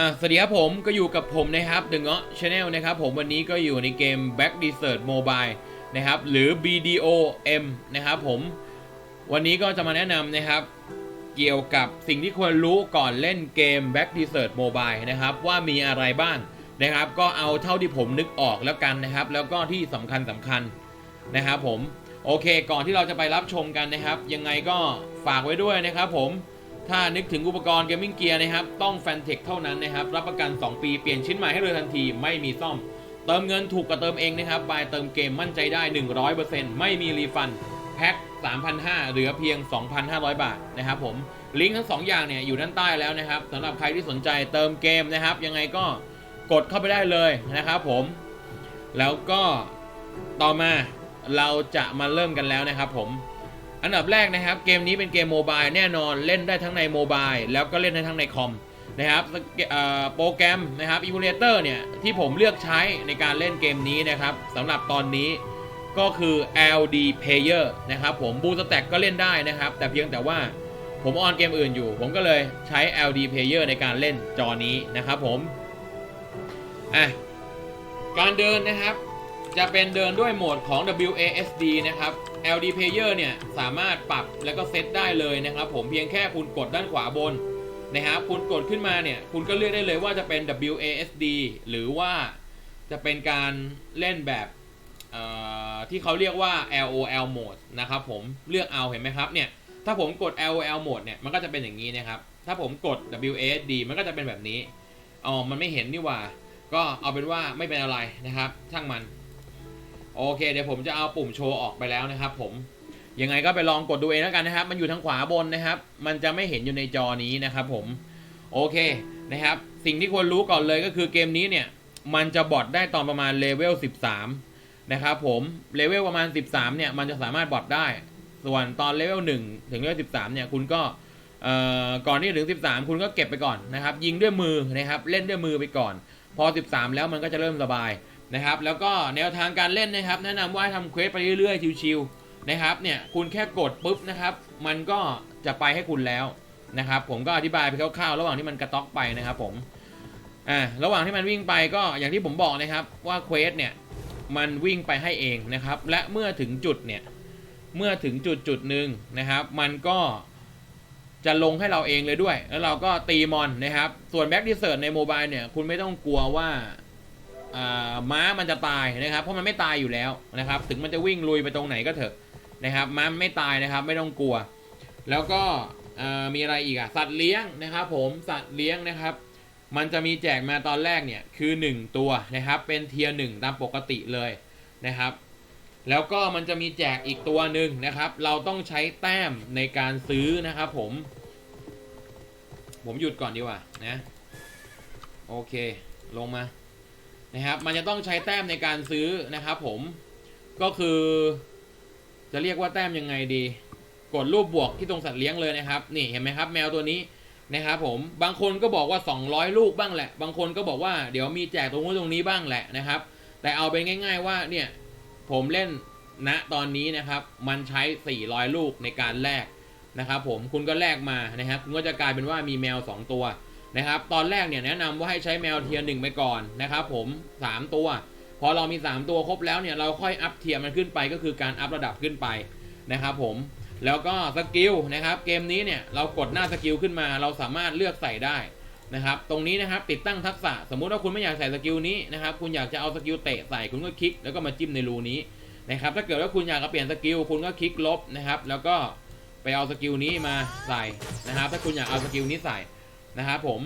อะสวัสดีครับผมก็อยู่กับผมนะครับดึงเงาะชาแนลนะครับผมวันนี้ก็อยู่ในเกม Back Desert Mobile นะครับหรือ BDOM นะครับผมวันนี้ก็จะมาแนะนำนะครับ เกี่ยวกับสิ่งที่ควรรู้ก่อนเล่นเกม Back Desert Mobile นะครับว่ามีอะไรบ้างนะครับ ก็เอาเท่าที่ผมนึกออกแล้วกันนะครับ แล้วก็ที่สำคัญสำคัญนะครับผมโอเค ก่อนที่เราจะไปรับชมกันนะครับ ยังไงก็ฝากไว้ด้วยนะครับผม ถ้านึกถึงอุปกรณ์เกมมิ่งเกียร์นะครับ ต้องแฟนเทคเท่านั้นนะครับ รับประกัน 2 ปีเปลี่ยนชิ้นใหม่ให้เลยทันทีไม่มีซ่อม เติมเงินถูกกว่าเติมเองนะครับบายเติมเกมมั่นใจได้ 100%ไม่มีรีฟันแพ็ค3,500เหลือเพียง 2,500 บาทนะครับผมลิงก์ทั้ง2อย่างเนี่ยอยู่ด้านใต้แล้วนะครับสำหรับใครที่สนใจเติมเกมนะครับ ยังไงก็กดเข้าไปได้เลยนะครับผม แล้วก็ต่อมาเราจะมาเริ่มกันแล้วนะครับผม อันดับแรกนะครับเกมนี้เป็นเกมโมบายแน่นอนเล่นได้ทั้งในโมบายแล้วก็เล่นได้ทั้งในคอมนะครับโปรแกรมนะครับอิมูเลเตอร์เนี่ยที่ผมเลือกใช้ในการเล่นเกมนี้นะครับสำหรับตอนนี้ก็คือ LD Player นะครับผมบูสแต็กก็เล่นได้นะครับ แต่เพียงแต่ว่าผมออนเกมอื่นอยู่ ผมก็เลยใช้ LD Player ในการเล่นจอนี้นะครับผมอะการเดินนะครับ จะเป็นเดินด้วยโหมดของ WASD นะครับ LD Player เนี่ย สามารถปรับแล้วก็เซตได้เลยนะครับ ผมเพียงแค่คุณกดด้านขวาบนนะครับคุณกดขึ้นมาเนี่ย คุณก็เลือกได้เลยว่าจะเป็น WASD หรือว่าจะเป็นการเล่นแบบที่เขาเรียกว่า LOL mode นะครับผมเลือกเอาเห็นไหมครับเนี่ย ถ้าผมกด LOL mode เนี่ย มันก็จะเป็นอย่างนี้นะครับ ถ้าผมกด WASD มันก็จะเป็นแบบนี้อ๋อมันไม่เห็นนี่ว่า ก็เอาเป็นว่าไม่เป็นอะไรนะครับ ช่างมัน โอเค เดี๋ยวผมจะเอาปุ่มโชว์ออกไปแล้วนะครับผมยังไงก็ไปลองกดดูเองแล้วกันนะครับ มันอยู่ทางขวาบนนะครับ มันจะไม่เห็นอยู่ในจอนี้นะครับผม โอเคนะครับ สิ่งที่ควรรู้ก่อนเลยก็คือเกมนี้เนี่ย มันจะบอทได้ตอนประมาณเลเวล 13 นะครับผม เลเวลประมาณ 13 เนี่ย มันจะสามารถบอทได้ ส่วนตอนเลเวล 1 ถึงเลเวล 13 เนี่ย คุณก็ก่อนที่ถึง 13 คุณก็เก็บไปก่อนนะครับ ยิงด้วยมือนะครับ เล่นด้วยมือไปก่อน พอ 13 แล้วมันก็จะเริ่มสบาย นะครับแล้วก็แนวทางการเล่นนะครับ แนะนำว่าให้ทำเควสไปเรื่อยๆชิวๆนะครับเนี่ยคุณแค่กดปุ๊บนะครับ มันก็จะไปให้คุณแล้วนะครับ ผมก็อธิบายไปคร่าวๆระหว่างที่มันกระต๊อกไปนะครับ ผมอ่าระหว่างที่มันวิ่งไปก็อย่างที่ผมบอกนะครับว่าเควสเนี่ยมันวิ่งไปให้เองนะครับ และเมื่อถึงจุดเนี่ยเมื่อถึงจุดจุดหนึ่งนะครับ มันก็จะลงให้เราเองเลยด้วย แล้วเราก็ตีมอนนะครับ ส่วนแบ็กดิเซอร์ในโมบายเนี่ย คุณไม่ต้องกลัวว่า ม้ามันจะตายนะครับ เพราะมันไม่ตายอยู่แล้วนะครับ ถึงมันจะวิ่งลุยไปตรงไหนก็เถอะนะครับ ม้ามไม่ตายนะครับ ไม่ต้องกลัว แล้วก็มีอะไรอีกอะสัตว์เลี้ยงนะครับ ผมสัตว์เลี้ยงนะครับ มันจะมีแจกมาตอนแรกเนี่ยคือ 1 ตัวนะครับ เป็นเทียร์หนึ่งตามปกติเลยนะครับ แล้วก็มันจะมีแจกอีกตัวหนึ่งนะครับ เราต้องใช้แต้มในการซื้อนะครับ ผม ผมหยุดก่อนดีกว่านะ โอเค ลงมา นะครับ มันจะต้องใช้แต้มในการซื้อนะครับผมก็คือ จะเรียกว่าแต้มยังไงดี กดรูปบวกที่ตรงสัตว์เลี้ยงเลยนะครับ นี่เห็นไหมครับ แมวตัวนี้นะครับผมบางคนก็บอกว่า 200 ลูกบ้างแหละ บางคนก็บอกว่าเดี๋ยวมีแจกตรงนู้นตรงนี้บ้างแหละนะครับ แต่เอาเป็นง่าย ๆว่าเนี่ยผมเล่นณตอนนี้นะครับ มันใช้ 400 ลูกในการแลกนะครับผมคุณก็แลกมานะครับคุณก็จะกลายเป็นว่ามีแมว 2 ตัว นะครับ ตอนแรกเนี่ยแนะนำว่าให้ใช้แมวเทียร์หนึ่งไปก่อนนะครับ ผม 3 ตัว พอเรามี 3 ตัวครบแล้วเนี่ยเราค่อยอัพเทียร์มันขึ้นไปก็คือการอัพระดับขึ้นไปนะครับ ผมแล้วก็สกิลนะครับ เกมนี้เนี่ยเรากดหน้าสกิลขึ้นมา เราสามารถเลือกใส่ได้นะครับ ตรงนี้นะครับติดตั้งทักษะ สมมุติว่าคุณไม่อยากใส่สกิลนี้นะครับ คุณอยากจะเอาสกิลเตะใส่คุณก็คลิกแล้วก็มาจิ้มในรูนี้นะครับ ถ้าเกิดว่าคุณอยากจะเปลี่ยนสกิลคุณก็คลิกลบนะครับ แล้วก็ไปเอาสกิลนี้มาใส่นะครับ ถ้าคุณอยากเอาสกิลนี้ใส่ นะครับผม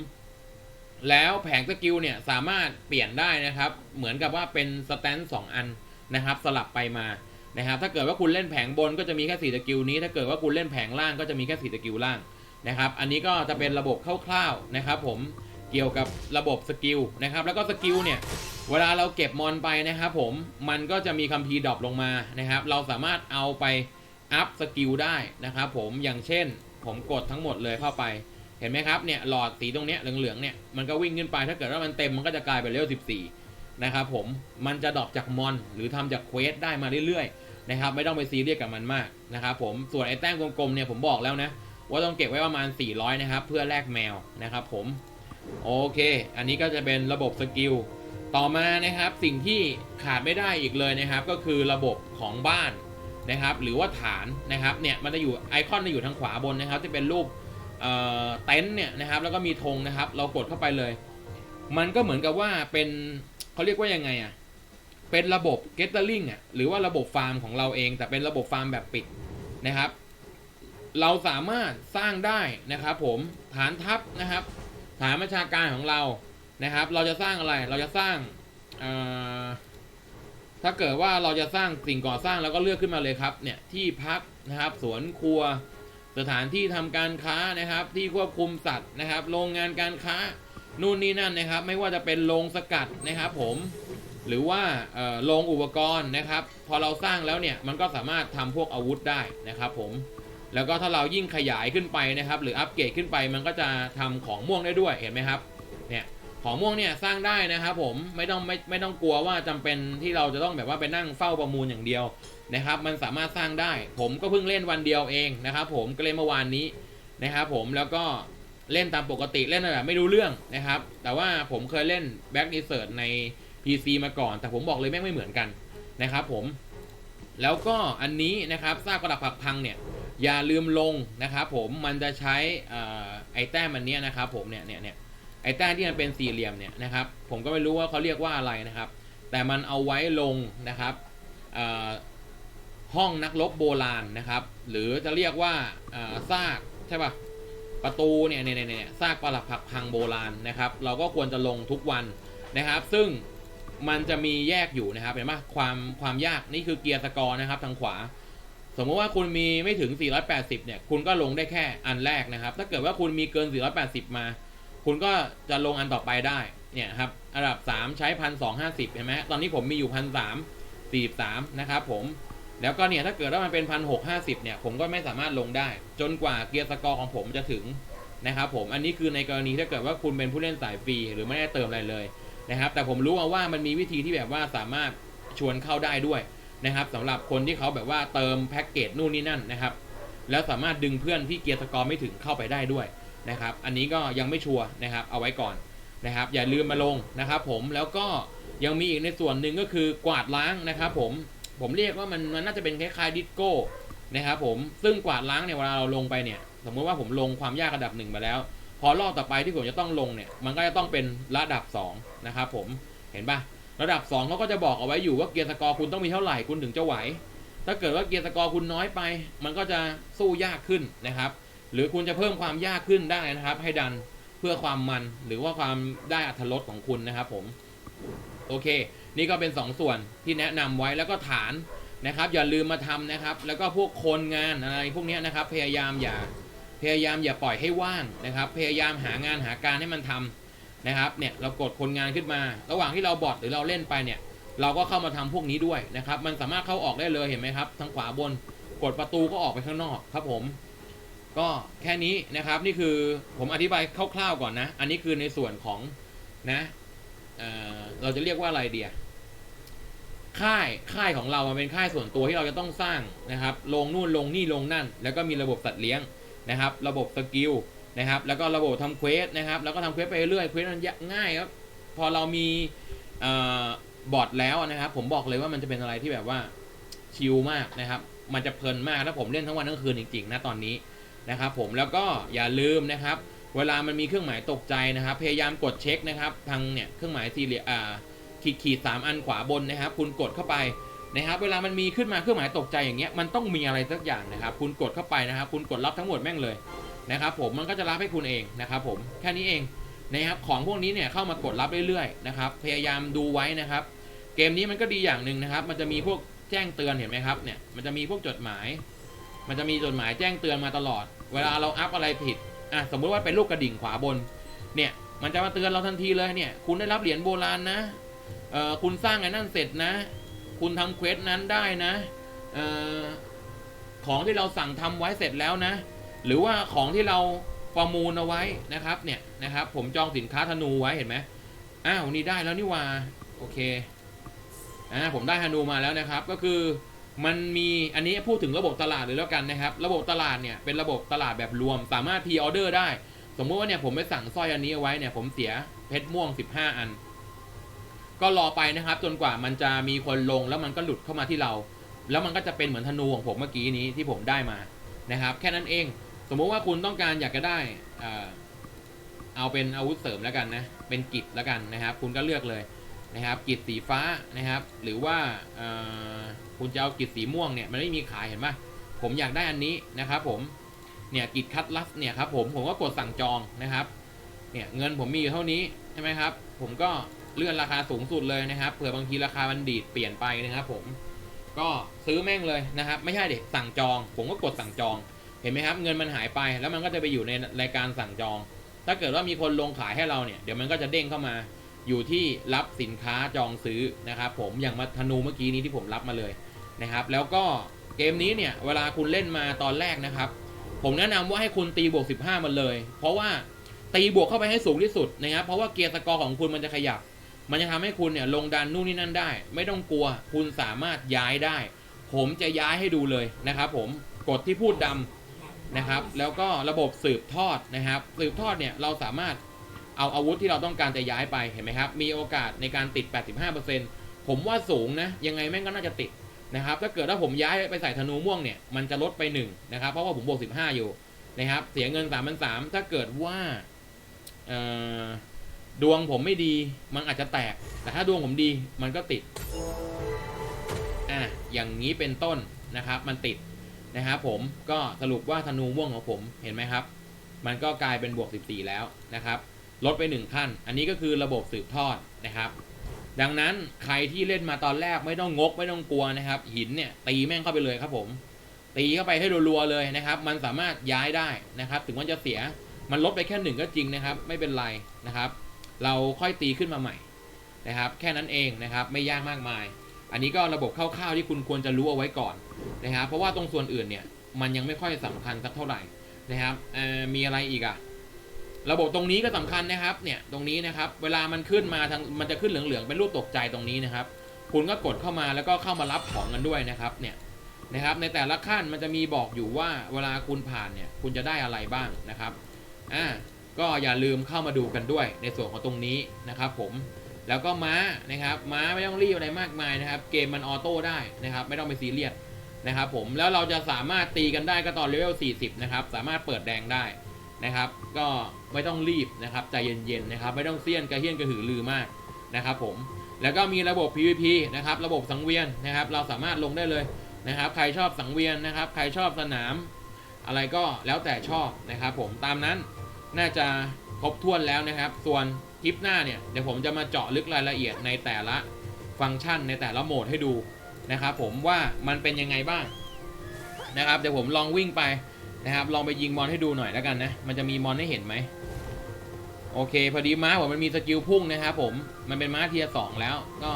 แล้วแผงสกิลเนี่ยสามารถเปลี่ยนได้นะครับ เหมือนกับว่าเป็นสแตนสองอันนะครับ สลับไปมานะครับ ถ้าเกิดว่าคุณเล่นแผงบนก็จะมีแค่สี่สกิลนี้ ถ้าเกิดว่าคุณเล่นแผงล่างก็จะมีแค่สี่สกิลล่างนะครับ อันนี้ก็จะเป็นระบบคร่าวๆนะครับ ผมเกี่ยวกับระบบสกิลนะครับ แล้วก็สกิลเนี่ย เวลาเราเก็บมอนไปนะครับผมมันก็จะมีคัมภีร์ดรอปลงมานะครับ เราสามารถเอาไปอัพสกิลได้นะครับผมอย่างเช่นผมกดทั้งหมดเลยเข้าไป เห็นไหมครับเนี่ยหลอดสีตรงเนี้ยเหลืองๆเนี่ยมันก็วิ่งขึ้นไปถ้าเกิดว่ามันเต็มมันก็จะกลายเป็นเลเวล14 นะครับผมมันจะดรอปจากมอน หรือทำจากเควสได้มาเรื่อยๆนะครับไม่ต้องไปซีเรียสกับมันมากนะครับผมส่วนไอ้แต้มกลมๆเนี่ยผมบอกแล้วนะว่าต้องเก็บไว้ประมาณ 400 นะครับ เพื่อแลกแมวนะครับผมโอเค อันนี้ก็จะเป็นระบบสกิลต่อมานะครับสิ่งที่ขาดไม่ได้อีกเลยนะครับ ก็คือระบบของบ้านนะครับ หรือว่าฐานนะครับเนี่ยมันจะอยู่ไอคอนจะอยู่ทางขวาบนนะครับจะเป็นรูป เต็นท์เนี่ยนะครับแล้วก็มีธงนะครับ เรากดเข้าไปเลย มันก็เหมือนกับว่าเป็นเขาเรียกว่ายังไงอะ่ะเป็นระบบ Gathering อะหรือว่าระบบฟาร์มของเราเอง แต่เป็นระบบฟาร์มแบบปิดนะครับ เราสามารถสร้างได้นะครับผมฐานทัพนะครับ ฐานประชาการของเรานะครับ เราจะสร้างอะไรเราจะสร้างถ้าเกิดว่าเราจะสร้างสิ่งก่อสร้างเราก็เลือกขึ้นมาเลยครับเนี่ยที่พักนะครับสวนครัว สถานที่ทำการค้านะครับ ที่ควบคุมสัตว์นะครับ โรงงานการค้านู่นนี่นั่นนะครับ ไม่ว่าจะเป็นโรงสกัดนะครับ ผมหรือว่าโรงอุปกรณ์นะครับ พอเราสร้างแล้วเนี่ยมันก็สามารถทำพวกอาวุธได้นะครับ ผมแล้วก็ถ้าเรายิ่งขยายขึ้นไปนะครับ หรืออัปเกรดขึ้นไปมันก็จะทำของม่วงได้ด้วยเห็นไหมครับเนี่ยของม่วงเนี่ยสร้างได้นะครับ ผมไม่ต้องไม่ไม่ต้องกลัวว่าจำเป็นที่เราจะต้องแบบว่าไปนั่งเฝ้าประมูลอย่างเดียว นะครับ มันสามารถสร้างได้ ผมก็เพิ่งเล่นวันเดียวเองนะครับผมก็เล่นเมื่อวานนี้นะครับผมแล้วก็เล่นตามปกติเล่นแบบไม่รู้เรื่องนะครับ แต่ว่าผมเคยเล่น Back d e s e r t ใน PC มาก่อน แต่ผมบอกเลยแม่งไม่เหมือนกันนะครับผมแล้วก็อันนี้นะครับซากปรักผักพังเนี่ยอย่าลืมลงนะครับผมมันจะใช้เอ่อไอแต้มอันเนี้ยนะครับผมเนี่ยเนี่ยเนี่ยไอแต้มที่มันเป็นสี่เหลี่ยมเนี่ยนะครับผมก็ไม่รู้ว่าเขาเรียกว่าอะไรนะครับ แต่มันเอาไว้ลงนะครับอ่อ ห้องนักรบโบราณนะครับ หรือจะเรียกว่าซากใช่ปะประตูเนี่ยเนี่ยเนี่ยซากปรักผักพังโบราณนะครับ เราก็ควรจะลงทุกวันนะครับ ซึ่งมันจะมีแยกอยู่นะครับเห็นปะความความยากนี่คือเกียร์สกอร์นะครับทางขวา สมมติว่าคุณมีไม่ถึง 480 เนี่ย คุณก็ลงได้แค่อันแรกนะครับ ถ้าเกิดว่าคุณมีเกิน 480 มา คุณก็จะลงอันต่อไปได้เนี่ยครับอันดับ 3 ใช้ 1,250 เห็นไหมตอนนี้ผมมีอยู่ 1,343 นะครับผม แล้วก็เนี่ยถ้าเกิดว่ามันเป็น1,650เนี่ยผมก็ไม่สามารถลงได้ จนกว่าเกียร์สกอร์ของผมจะถึงนะครับผมอันนี้คือในกรณีถ้าเกิดว่าคุณเป็นผู้เล่นสายฟรีหรือไม่ได้เติมอะไรเลยนะครับแต่ผมรู้มาว่ามันมีวิธีที่แบบว่าสามารถชวนเข้าได้ด้วยนะครับสำหรับคนที่เขาแบบว่าเติมแพ็กเกจนู่นนี่นั่นนะครับแล้วสามารถดึงเพื่อนที่เกียร์สกอร์ไม่ถึงเข้าไปได้ด้วยนะครับอันนี้ก็ยังไม่ชัวร์นะครับเอาไว้ก่อนนะครับอย่าลืมมาลงนะครับผมแล้วก็ยังมีอีกในส่วนหนึ่งก็คือกวาดล้างนะครับผม ผมเรียกว่ามันมันน่าจะเป็นคล้ายๆดิสโก้นะครับผมซึ่งกวาดล้างเนี่ยเวลาเราลงไปเนี่ย สมมติว่าผมลงความยากระดับหนึ่งมาแล้ว พอรอบต่อไปที่ผมจะต้องลงเนี่ย มันก็จะต้องเป็นระดับสองนะครับผมเห็นปะระดับ2เขาก็จะบอกเอาไว้อยู่ว่าเกียร์สกอร์คุณต้องมีเท่าไหร่คุณถึงจะไหว ถ้าเกิดว่าเกียร์สกอร์คุณน้อยไป มันก็จะสู้ยากขึ้นนะครับ หรือคุณจะเพิ่มความยากขึ้นได้นะครับ ให้ดันเพื่อความมันหรือว่าความได้อัตรสของคุณนะครับผมโอเค นี่ก็เป็น 2 ส่วนที่แนะนำไว้แล้วก็ฐานนะครับ อย่าลืมมาทำนะครับ แล้วก็พวกคนงานอะไรพวกนี้นะครับ พยายามอย่าพยายามอย่าปล่อยให้ว่างนะครับ พยายามหางานหาการให้มันทำนะครับเนี่ยเรากดคนงานขึ้นมา ระหว่างที่เราบอทหรือเราเล่นไปเนี่ย เราก็เข้ามาทำพวกนี้ด้วยนะครับ มันสามารถเข้าออกได้เลยเห็นไหมครับทางขวาบนกดประตูก็ออกไปข้างนอกครับผม ก็แค่นี้นะครับนี่คือผมอธิบายคร่าวๆก่อนนะ อันนี้คือในส่วนของนะเเราจะเรียกว่าอะไรเดีย ค่ายค่ายของเรามันเป็นค่ายส่วนตัวที่เราจะต้องสร้างนะครับลงนู่นลงนี่ลงนั่น แล้วก็มีระบบสัตว์เลี้ยงนะครับ ระบบสกิลนะครับ แล้วก็ระบบทำเควสนะครับ แล้วก็ทำเควสไปเรื่อยเควสมันง่ายครับ พอเรามีเอ่อบอทแล้วนะครับ ผมบอกเลยว่ามันจะเป็นอะไรที่แบบว่าชิลมากนะครับ มันจะเพลินมากถ้าผมเล่นทั้งวันทั้งคืนจริงๆนะตอนนี้นะครับ ผมแล้วก็อย่าลืมนะครับ เวลามันมีเครื่องหมายตกใจนะครับ พยายามกดเช็คนะครับทางเนี่ยเครื่องหมายสี่เหลี่ยมอ่า ขีดขีดสามอันขวาบนนะครับ คุณกดเข้าไปนะครับ เวลามันมีขึ้นมาเครื่องหมายตกใจอย่างเงี้ยมันต้องมีอะไรสักอย่างนะครับ คุณกดเข้าไปนะครับ คุณกดรับทั้งหมดแม่งเลยนะครับ ผมมันก็จะรับให้คุณเองนะครับ ผมแค่นี้เองนะครับของพวกนี้เนี่ยเข้ามากดรับเรื่อยๆนะครับ พยายามดูไว้นะครับ เกมนี้มันก็ดีอย่างหนึ่งนะครับ มันจะมีพวกแจ้งเตือนเห็นไหมครับเนี่ยมันจะมีพวกจดหมาย มันจะมีจดหมายแจ้งเตือนมาตลอด เวลาเราอัพอะไรผิดอะสมมุติว่าเป็นลูกกระดิ่งขวาบนเนี่ยมันจะมาเตือนเราทันทีเลยเนี่ย คุณได้รับเหรียญโบราณนะ เออคุณสร้างไอ้นั่นเสร็จนะ คุณทำเควสนั้นได้นะเออของที่เราสั่งทำไว้เสร็จแล้วนะ หรือว่าของที่เราประมูลเอาไว้นะครับ เนี่ยนะครับ ผมจองสินค้าธนูไว้เห็นไหมอ้าวนี่ได้แล้วนี่ว่าโอเคอ่าผมได้ธนูมาแล้วนะครับ ก็คือมันมีอันนี้พูดถึงระบบตลาดเลยแล้วกันนะครับ ระบบตลาดเนี่ยเป็นระบบตลาดแบบรวม สามารถพ r ออเดอร์ได้ สมมุติว่าเนี่ยผมไปสั่งสร้อยอันนี้เอาไว้เนี่ยผมเสียเพชรม่วง 15 อัน ก็รอไปนะครับ จนกว่ามันจะมีคนลงแล้วมันก็หลุดเข้ามาที่เรา แล้วมันก็จะเป็นเหมือนธนูของผมเมื่อกี้นี้ที่ผมได้มานะครับ แค่นั้นเอง สมมุติว่าคุณต้องการอยากจะได้เอาเป็นอาวุธเสริมแล้วกันนะเป็นกิจแล้วกันนะครับ คุณก็เลือกเลยนะครับกิจสีฟ้านะครับ หรือว่าคุณจะเอากิจสีม่วงเนี่ยมันไม่มีขายเห็นปะผมอยากได้อันนี้นะครับ ผมเนี่ยกิจคัดลัสเนี่ยครับผมผมก็กดสั่งจองนะครับเนี่ยเงินผมมีอยู่เท่านี้ใช่ไหมครับ ผมก็ เลื่อนราคาสูงสุดเลยนะครับเผื่อบางทีราคามันดีดเปลี่ยนไปนะครับผมก็ซื้อแม่งเลยนะครับ ไม่ใช่เด็กสั่งจอง ผมก็กดสั่งจอง เห็นไหมครับ เงินมันหายไปแล้วมันก็จะไปอยู่ในรายการสั่งจอง ถ้าเกิดว่ามีคนลงขายให้เราเนี่ยเดี๋ยวมันก็จะเด้งเข้ามาอยู่ที่รับสินค้าจองซื้อนะครับผมอย่างมาธนูเมื่อกี้นี้ที่ผมรับมาเลยนะครับ แล้วก็เกมนี้เนี่ยเวลาคุณเล่นมาตอนแรกนะครับ ผมแนะนำว่าให้คุณตีบวก 15 มันเลย เพราะว่าตีบวกเข้าไปให้สูงที่สุดนะครับ เพราะว่าเกียร์สกอร์ของคุณมันจะขยับ มันจะทำให้คุณเนี่ยลงดันนู่นนี่นั่นได้ ไม่ต้องกลัว คุณสามารถย้ายได้ ผมจะย้ายให้ดูเลยนะครับ ผมกดที่พูดดำนะครับ แล้วก็ระบบสืบทอดนะครับ สืบทอดเนี่ยเราสามารถเอาอาวุธที่เราต้องการจะย้ายไปเห็นไหมครับ มีโอกาสในการติด 85%ผมว่าสูงนะ ยังไงแม่งก็น่าจะติดนะครับถ้าเกิดถ้าผมย้ายไปใส่ธนูม่วงเนี่ยมันจะลดไป1นะครับเพราะว่าผมบวก15 อยู่นะครับเสียเงิน3 3 0 0ถ้าเกิดว่าเอ่อ ดวงผมไม่ดีมันอาจจะแตก แต่ถ้าดวงผมดีมันก็ติด อะ อย่างนี้เป็นต้นนะครับ มันติดนะครับผมก็สรุปว่าธนูม่วงของผมเห็นไหมครับ มันก็กลายเป็นบวก 14 แล้วนะครับ ลดไป 1 ขั้น อันนี้ก็คือระบบสืบทอดนะครับ ดังนั้นใครที่เล่นมาตอนแรกไม่ต้องงกไม่ต้องกลัวนะครับ หินเนี่ยตีแม่งเข้าไปเลยครับผม ตีเข้าไปให้รัวๆเลยนะครับ มันสามารถย้ายได้นะครับ ถึงมันจะเสียมันลดไปแค่หนึ่งก็จริงนะครับ ไม่เป็นไรนะครับ เราค่อยตีขึ้นมาใหม่นะครับ แค่นั้นเองนะครับไม่ยากมากมาย อันนี้ก็ระบบคร่าวๆที่คุณควรจะรู้เอาไว้ก่อนนะครับเพราะว่าตรงส่วนอื่นเนี่ยมันยังไม่ค่อยสำคัญสักเท่าไหร่นะครับมีอะไรอีกอะระบบตรงนี้ก็สำคัญนะครับเนี่ยตรงนี้นะครับ เวลามันขึ้นมาทางมันจะขึ้นเหลืองๆเป็นรูปตกใจตรงนี้นะครับ คุณก็กดเข้ามาแล้วก็เข้ามารับของกันด้วยนะครับเนี่ยนะครับในแต่ละขั้นมันจะมีบอกอยู่ว่าเวลาคุณผ่านเนี่ยคุณจะได้อะไรบ้างนะครับอ่า ก็อย่าลืมเข้ามาดูกันด้วยในส่วนของตรงนี้นะครับผมแล้วก็ม้านะครับม้าไม่ต้องรีบอะไรมากมายนะครับ เกมมันออโต้ได้นะครับ ไม่ต้องไปซีเรียสนะครับผมแล้วเราจะสามารถตีกันได้ก็ตอนเลเวล 40 นะครับ สามารถเปิดแดงได้นะครับ ก็ไม่ต้องรีบนะครับใจเย็นๆนะครับ ไม่ต้องเสี้ยนกระเฮี้ยนกระหือรือมากนะครับผมแล้วก็มีระบบ PVP นะครับระบบสังเวียนนะครับ เราสามารถลงได้เลยนะครับ ใครชอบสังเวียนนะครับ ใครชอบสนาม อะไรก็แล้วแต่ชอบนะครับ ผมตามนั้น น่าจะครบถ้วนแล้วนะครับ ส่วนคลิปหน้าเนี่ยเดี๋ยวผมจะมาเจาะลึกรายละเอียดในแต่ละฟังก์ชันในแต่ละโหมดให้ดูนะครับผมว่ามันเป็นยังไงบ้างนะครับเดี๋ยวผมลองวิ่งไปนะครับ ลองไปยิงมอนให้ดูหน่อยแล้วกันนะ มันจะมีมอนให้เห็นไหมโอเค พอดีม้าผมมันมีสกิลพุ่งนะครับผมมันเป็นม้าเทียร์สองแล้วก็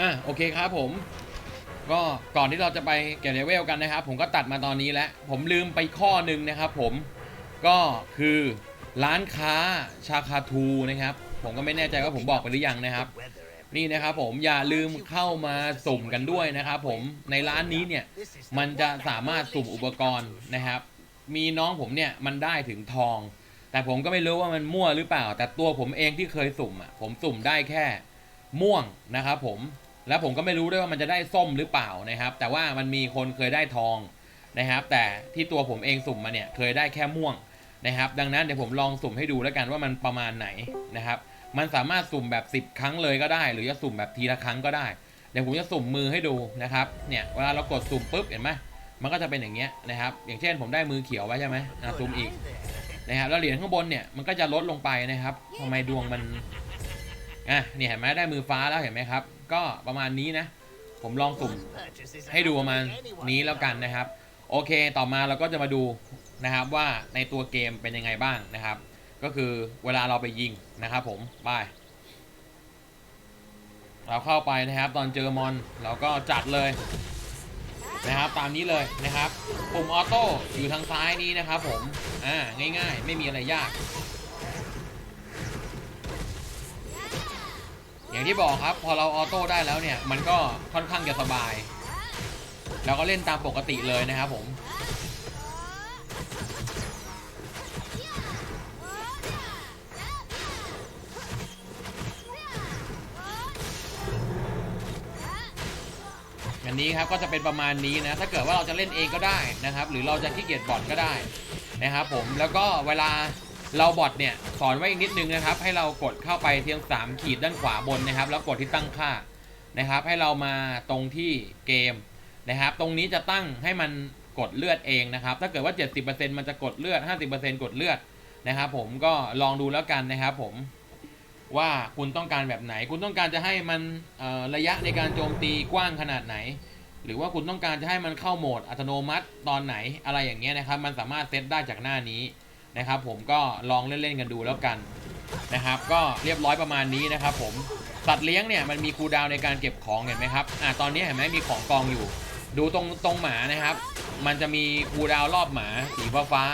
อะโอเคครับผม ก็ก่อนที่เราจะไปเก็บเลเวลกันนะครับ ผมก็ตัดมาตอนนี้แล้ว ผมลืมไปข้อหนึ่งนะครับ ผมก็คือร้านค้าชาคาทูนะครับ ผมก็ไม่แน่ใจว่าผมบอกไปหรือยังนะครับ นี่นะครับผมอย่าลืมเข้ามาสุ่มกันด้วยนะครับ ผมในร้านนี้เนี่ยมันจะสามารถสุ่มอุปกรณ์นะครับ มีน้องผมเนี่ยมันได้ถึงทอง แต่ผมก็ไม่รู้ว่ามันมั่วหรือเปล่า แต่ตัวผมเองที่เคยสุ่มอะผมสุ่มได้แค่ม่วงนะครับ ผม แล้วผมก็ไม่รู้ด้วยว่ามันจะได้ส้มหรือเปล่านะครับ แต่ว่ามันมีคนเคยได้ทองนะครับ แต่ที่ตัวผมเองสุ่มมาเนี่ยเคยได้แค่ม่วงนะครับ ดังนั้นเดี๋ยวผมลองสุ่มให้ดูแล้วกันว่ามันประมาณไหนนะครับ มันสามารถสุ่มแบบ 10 ครั้งเลยก็ได้ หรือจะสุ่มแบบทีละครั้งก็ได้ เดี๋ยวผมจะสุ่มมือให้ดูนะครับ เนี่ยเวลาเรากดสุ่มปุ๊บเห็นไหมมันก็จะเป็นอย่างเงี้ยนะครับ อย่างเช่นผมได้มือเขียวไว้ใช่ไหมอะสุ่มอีกนะครับ แล้วเหรียญข้างบนเนี่ยมันก็จะลดลงไปนะครับทำไมดวงมัน อะเนี่ยเห็นไหมได้มือฟ้าแล้วเห็นไหมครับ ก็ประมาณนี้นะ ผมลองสุ่มให้ดูประมาณนี้แล้วกันนะครับ โอเคต่อมาเราก็จะมาดูนะครับว่าในตัวเกมเป็นยังไงบ้างนะครับ ก็คือเวลาเราไปยิงนะครับผมไปเราเข้าไปนะครับ ตอนเจอมอนเราก็จัดเลยนะครับ ตามนี้เลยนะครับปุ่มออโต้อยู่ทางซ้ายนี้นะครับผมอ่าง่ายๆ ไม่มีอะไรยาก อย่างที่บอกครับ พอเราออโต้ได้แล้วเนี่ย มันก็ค่อนข้างจะสบาย แล้วก็เล่นตามปกติเลยนะครับผมอันนี้ครับก็จะเป็นประมาณนี้นะ ถ้าเกิดว่าเราจะเล่นเองก็ได้นะครับ หรือเราจะขี้เกียจบอดก็ได้นะครับผมแล้วก็เวลา เราบอทเนี่ยสอนไว้อีกนิดนึงนะครับ ให้เรากดเข้าไปเพียง3ขีดด้านขวาบนนะครับ แล้วกดที่ตั้งค่านะครับ ให้เรามาตรงที่เกมนะครับ ตรงนี้จะตั้งให้มันกดเลือดเองนะครับ ถ้าเกิดว่า 70%มันจะกดเลือด 50%กดเลือดนะครับ ผมก็ลองดูแล้วกันนะครับผมว่าคุณต้องการแบบไหน คุณต้องการจะให้มันระยะในการโจมตีกว้างขนาดไหน หรือว่าคุณต้องการจะให้มันเข้าโหมดอัตโนมัติตอนไหนอะไรอย่างเงี้ยนะครับ มันสามารถเซตได้จากหน้านี้ นะครับผมก็ลองเล่นๆกันดูแล้วกันนะครับ ก็เรียบร้อยประมาณนี้นะครับผมสัตว์เลี้ยงเนี่ยมันมีคูลดาวในการเก็บของเห็นไหมครับอ่าตอนนี้เห็นไหมมีของกองอยู่ ดูตรงตรงหมานะครับ มันจะมีคูลดาวรอบหมาสีฟ้าฟ้า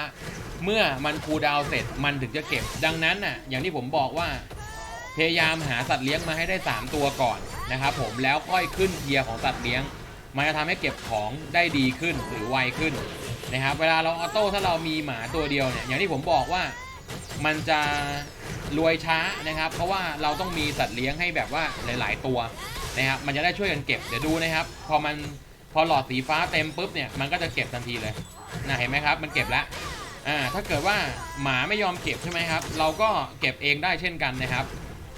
เมื่อมันคูลดาวเสร็จมันถึงจะเก็บ ดังนั้นน่ะอย่างที่ผมบอกว่า พยายามหาสัตว์เลี้ยงมาให้ได้ 3 ตัวก่อนนะครับผมแล้วค่อยขึ้นเทียร์ของสัตว์เลี้ยง มันจะทำให้เก็บของได้ดีขึ้นหรือไวขึ้น นะครับเวลาเราออโต้ถ้าเรามีหมาตัวเดียวเนี่ยอย่างที่ผมบอกว่ามันจะรวยช้านะครับ เพราะว่าเราต้องมีสัตว์เลี้ยงให้แบบว่าหลาย ๆ ตัวนะครับมันจะได้ช่วยกันเก็บเดี๋ยวดูนะครับ พอมันพอหลอดสีฟ้าเต็มปุ๊บเนี่ยมันก็จะเก็บทันทีเลยนะเห็นไหมครับ มันเก็บแล้วอ่าถ้าเกิดว่าหมาไม่ยอมเก็บใช่ไหมครับ เราก็เก็บเองได้เช่นกันนะครับ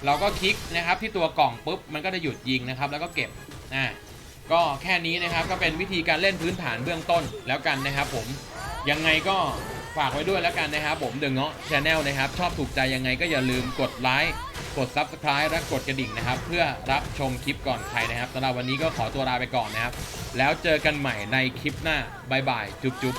เราก็คลิกนะครับที่ตัวกล่องปุ๊บมันก็จะหยุดยิงนะครับ แล้วก็เก็บอ่า ก็แค่นี้นะครับก็เป็นวิธีการเล่นพื้นฐานเบื้องต้นแล้วกันนะครับ ผมยังไงก็ฝากไว้ด้วยแล้วกันนะครับ ผมเดอะเงาะชาแนลนะครับ ชอบถูกใจยังไงก็อย่าลืมกดไลค์กด Subscribe และกดกระดิ่งนะครับ เพื่อรับชมคลิปก่อนใครนะครับสำหรับวันนี้ก็ขอตัวลาไปก่อนนะครับ แล้วเจอกันใหม่ในคลิปหน้าบายบายจุ๊บจุ๊บ